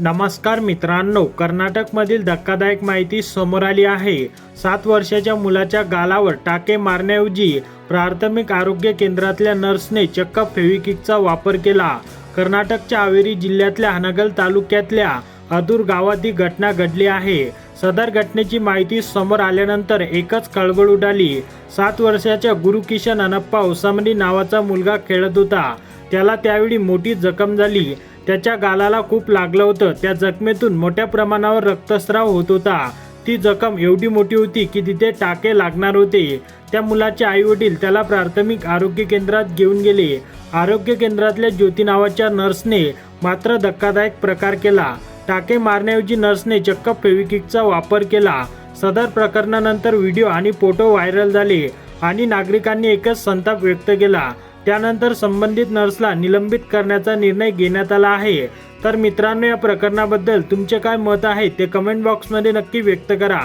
नमस्कार मित्रांनो कर्नाटकमधील धक्कादायक माहिती समोर आली आहे. सात वर्षाच्या मुलाच्या गालावर टाके मारण्याऐवजी प्राथमिक आरोग्य केंद्रातल्या नर्सने चक्क फेविकिकचा वापर केला. कर्नाटकच्या हावेरी जिल्ह्यातल्या हनगल तालुक्यातल्या अदूर गावात ही घटना घडली आहे. सदर घटनेची माहिती समोर आल्यानंतर एकच कळबळ उडाली. सात वर्षाच्या गुरुकिशन अनप्पा ओसामनी नावाचा मुलगा खेळत होता. त्याला त्यावेळी मोठी जखम झाली. त्याच्या गालाला खूप लागलं होतं. त्या जखमेतून मोठ्या प्रमाणावर रक्तस्राव होत होता. ती जखम एवढी मोठी होती की तिथे टाके लागणार होते. त्या मुलाचे आई वडील त्याला प्राथमिक आरोग्य केंद्रात घेऊन गेले. आरोग्य केंद्रातल्या ज्योती नावाच्या नर्सने मात्र धक्कादायक प्रकार केला. टाके मारण्याऐवजी नर्सने चक्क फेविकिकचा वापर केला. सदर प्रकरणानंतर व्हिडिओ आणि फोटो व्हायरल झाले आणि नागरिकांनी एकच संताप व्यक्त केला. त्यानंतर संबंधित नर्सला निलंबित करण्याचा निर्णय घेण्यात आला आहे. तर मित्रांनो या प्रकरणाबद्दल तुमचे काय मत आहे ते कमेंट बॉक्समध्ये नक्की व्यक्त करा.